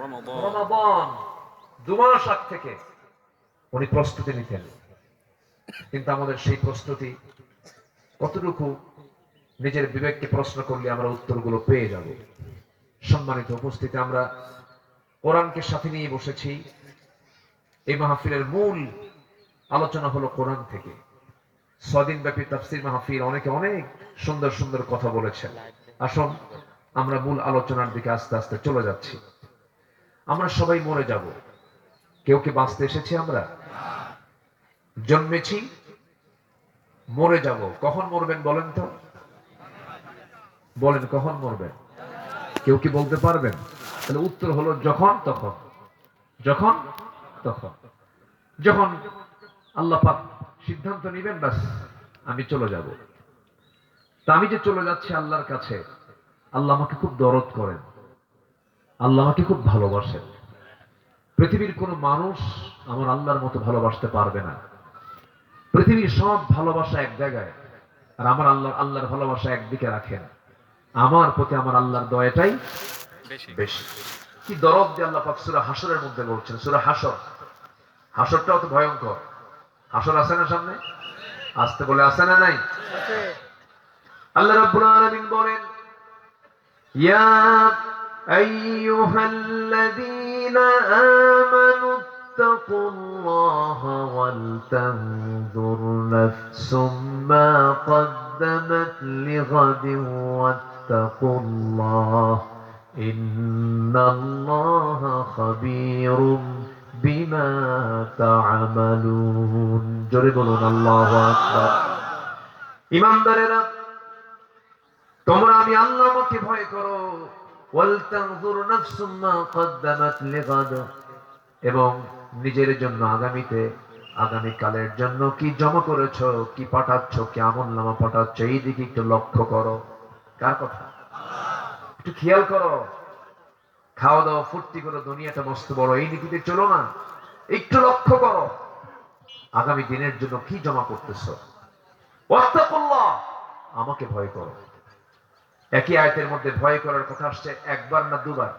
রমাদান। আগ থেকে উনি প্রস্তুতি নিতেন। কিন্তু আমাদের সেই প্রস্তুতি কতটুকু নিজের বিবেককে প্রশ্ন করলে আমরা উত্তরগুলো পেয়ে যাব? সম্মানিত উপস্থিতি, আমরা কোরআনকে সাথে নিয়ে বসেছি। এই মাহফিলের মূল আলোচনা হলো কোরআন থেকে। সদিন ব্যাপী তাফসির মাহফিল, অনেকে অনেক সুন্দর সুন্দর কথা বলেছেন। আসুন, আমরা মূল আলোচনার দিকে আস্তে আস্তে চলে যাচ্ছি। আমরা সবাই মরে যাব। কেউ কি বাঁচতে এসেছি আমরা? জন্মেছি, মরে যাব। কখন মরবেন বলেন তো? বলেন, কখন মরবেন? কেউ কি বলতে পারবেন? তাহলে উত্তর হলো যখন, তখন। যখন তখন। যখন আল্লাহ পাক সিদ্ধান্ত নিবেন, ব্যাস, আমি চলে যাব। তা আমি যে চলে যাচ্ছি আল্লাহর কাছে, আল্লাহ আমাকে খুব দরদ করেন। আল্লাহ আমাকে খুব ভালোবাসেন। পৃথিবীর কোনো মানুষ আমার আল্লাহর মতো ভালোবাসতে পারবে না। পৃথিবীর সব ভালোবাসা এক জায়গায় আর আমার আল্লাহ আল্লাহর ভালোবাসা একদিকে রাখেন। আমার প্রতি আমার আল্লাহর দয়াটাই বেশি। বেশি। কি দরদ দিয়ে আল্লাহ পাক সূরা হাসরের মধ্যে বলছেন সূরা হাসর হাসরটাও তো ভয়ঙ্কর। হাসর আছে না সামনে? আসতে বলে আছে না নাই? আল্লাহ রাব্বুল আলামিন বলেন ইয়া আইয়ুহাল্লাযীনা আমানু ইত্তাকুল্লাহা ওয়াল তানজুর নাফসুম মা قدمت لغد واتقوا الله إن الله خبير بما تعملون জোরে বলুন আল্লাহু আকবার ইমানদারেরা তোমরা আমি আল্লাহকে ভয় করো এবং নিজের জন্য আগামীতে আগামী কালের জন্য কি জমা করেছ, কি পাঠাচ্ছ, কি আমল নামা পাঠাচ্ছ, এই দিকে একটু লক্ষ্য করো। কার কথা? একটু খেয়াল করো। খাওয়া দাওয়া ফুর্তি করো দুনিয়াটা মস্ত বড়, এই দিকে চলো না। একটু লক্ষ্য করো। আগামী দিনের জন্য কি জমা করতেছো? আমাকে ভয় করো। একই আয়তের মধ্যে ভয় করার কথা আসছে, একবার না দুবার?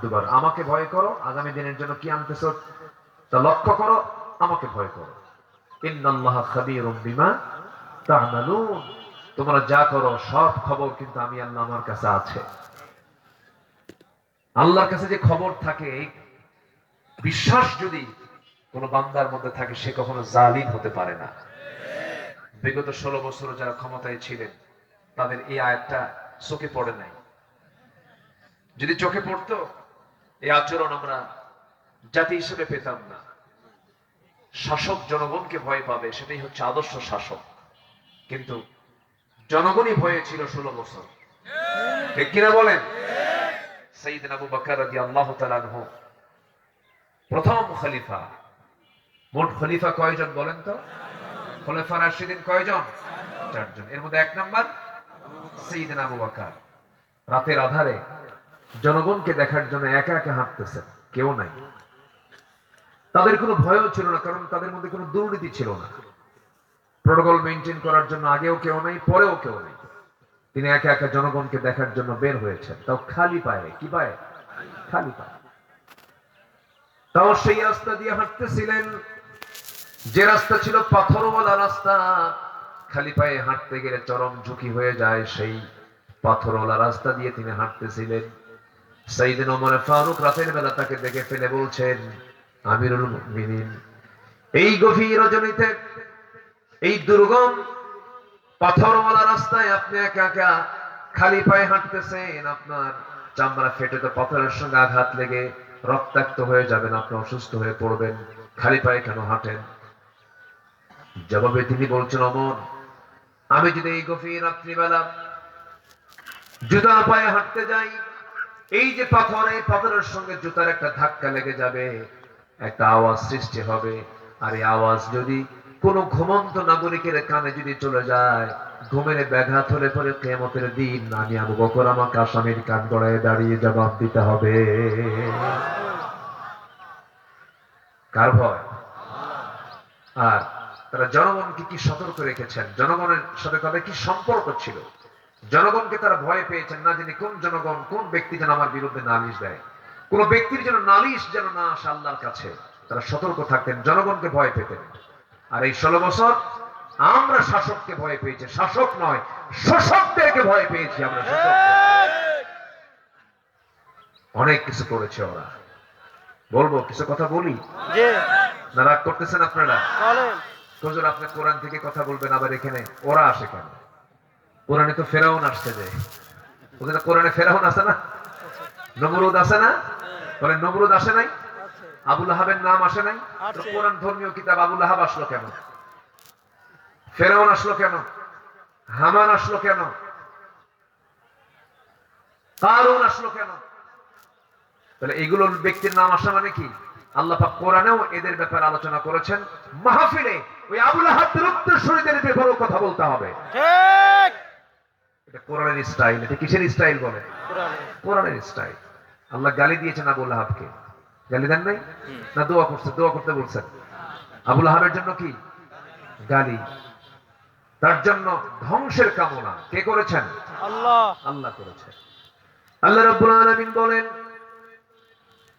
দুবার। আমাকে ভয় করো, আগামী দিনের জন্য কি আনতেছো? তা লক্ষ্য করো, আমাকে ভয় করো। তোমরা যা করো, সব খবর কিন্তু আমি আল্লাহ আমার কাছে আছে। আল্লাহর কাছে যে খবর থাকে বিশ্বাস যদি কোন বান্দার মধ্যে থাকে, সে কখনো জালিম হতে পারে না। বিগত ষোলো বছর যারা ক্ষমতায় ছিলেন, তাদের এই আয়াতটা চোখে পড়ে নাই। যদি চোখে পড়তো, এই আচরণ আমরা জাতি হিসেবে পেতাম না। শাসক জনগণকে ভয় পাবে, সেটাই হচ্ছে আদর্শ শাসক। কিন্তু জনগণই ভয়ে ছিল ষোলো বছর। ঠিক কিনা বলেন? সঈদ আবু বকর রাদিয়াল্লাহু তাআলা আনহু, প্রথম খলিফা। মোট খলিফা কয়জন বলেন তো? খলিফা রাশিদিন কয়জন? চারজন। এর মধ্যে এক নাম্বার? সঈদিন আবু বকর। রাতের আধারে জনগণকে দেখার জন্য একা একা হাঁটতেছেন কেউ নাই। তাদের কোনো ভয়ও ছিল না, কারণ তাদের মধ্যে কোনো দুর্নীতি ছিল না। প্রোটোকল মেনটেন করার জন্য আগেও কেউ নাই, পরেও কেউ নেই। তিনি একা একা জনগণকে দেখার জন্য বের হয়েছেন। তাও খালি পায়ে, কি পায়ে? খালি পায়ে। তাও সেই রাস্তা দিয়ে হাঁটতেছিলেন। যে রাস্তা ছিল পাথরওয়ালা রাস্তা খালি পায়ে হাঁটতে গেলে চরম ঝুঁকি হয়ে যায়। সেই পাথরওয়ালা রাস্তা দিয়ে তিনি হাঁটতেছিলেন। সাইদিন ওমর ফারুক রাতের বেলা তাকে দেখে ফেলে বলছেন, আমিরুল মুমিনিন, এই গভীর রজনীতে, এই দুর্গম পাথরওয়ালা রাস্তায় আপনি একা একা খালি পায়ে হাঁটতেছেন। আপনার চামড়া ফেটে তো পাথরের সঙ্গে আঘাত লেগে রক্তাক্ত হয়ে যাবেন। আপনি অসুস্থ হয়ে পড়বেন। খালি পায়ে কেন হাঁটেন? জবাবে তিনি বলছেন অমর আমি যদি এই গভীর রাত্রিবেলা জুতা পায়ে হাঁটতে যাই, এই যে পাথর, এই পাথরের সঙ্গে জুতার একটা ধাক্কা লেগে যাবে, একটা আওয়াজ সৃষ্টি হবে। আর এই আওয়াজ যদি কোন ঘুমন্ত নাগরিকের কানে যদি চলে যায়, ঘুমের ব্যাঘাত হলে পরে কেমতের দিন আমি আবু বকর আমাকে আসামির কান গড়ায় দাঁড়িয়ে জবাব দিতে হবে। কার ভয়? আর তারা জনগণকে কি সতর্ক রেখেছেন? জনগণের সাথে তাদের কি সম্পর্ক ছিল? জনগণকে তারা ভয় পেয়েছেন না জানি কোন জনগণ কোন ব্যক্তি যেন আমার বিরুদ্ধে নালিশ দেয়? কোন ব্যক্তির যেন নালিশ যেন না আসে আল্লাহর কাছে তারা সতর্ক থাকতেন জনগণকে ভয় পেতেন। আর এই ষোলো বছর আমরা শাসককে ভয় পেয়েছি। শাসক নয় শোষকদেরকে ভয় পেয়েছি আমরা অনেক কিছু করেছে ওরা। বলব কিছু কথা বলি? না রাগ করতেছেন আপনারা? হুজুর আপনি কোরআন থেকে কথা বলবেন আবার এখানে। ওরা আসে কেন? কোরআনে তো ফেরাউন আসছে যে। ওখানে কোরআনে ফেরাউন আসে না? নমরুদ আসে না? বলে নমরুদ আসে নাই? আবুল আহাবের নাম আসে নাই? কোরআন ধর্মীয় কিতাব আবুল আহাব আসলো কেন? ফেরাউন আসলো কেন? হামান আসলো কেন? কারুন আসলো কেন? তাহলে এগুলোর ব্যক্তির নাম আসা মানে কি? আল্লাহ পাক কোরআনেও এদের ব্যাপারে আলোচনা করেছেন। মাহফিলে ওই আবুল আহাবের উত্তরসূরিদের ব্যাপারেও কথা বলতে হবে। ঠিক। এটা কোরআনের স্টাইল এটা কিসের স্টাইল বলে? কোরআনের স্টাইল। আল্লাহ গালি দিয়েছেন আবুল আহাবকে। গালি দেন নাই? না দোয়া করছে দোয়া করতে বলছেন। আবুল আহাবের জন্য কি? গালি। তার জন্য ধ্বংসের কামনা। কে করেছেন? আল্লাহ। আল্লাহ করেছেন। আল্লাহ রাব্বুল আলামিন বলেন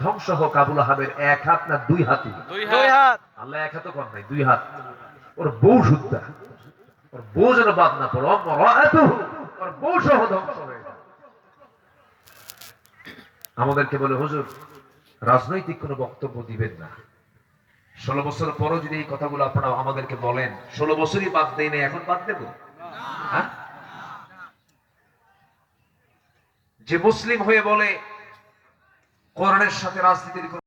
ধ্বংস হোক আবুল আহাবের এক হাত না দুই হাতি। দুই হাত। আল্লাহ এক হাতও কর নাই দুই হাত। ওর বউ শুদ্ধা। ওর বউ যেন বাদ না পড়ো। এত ওর বউ সহ ধ্বংস হয়ে আমাদেরকে বলে হুজুর রাজনৈতিক কোনো বক্তব্য দিবেন না। ষোলো বছর পরও যদি এই কথাগুলো আপনারা আমাদেরকে বলেন ষোলো বছরই বাদ দেয় না এখন বাদ দেব? হ্যাঁ? যে মুসলিম হয়ে বলে কোরআনের সাথে রাজনীতির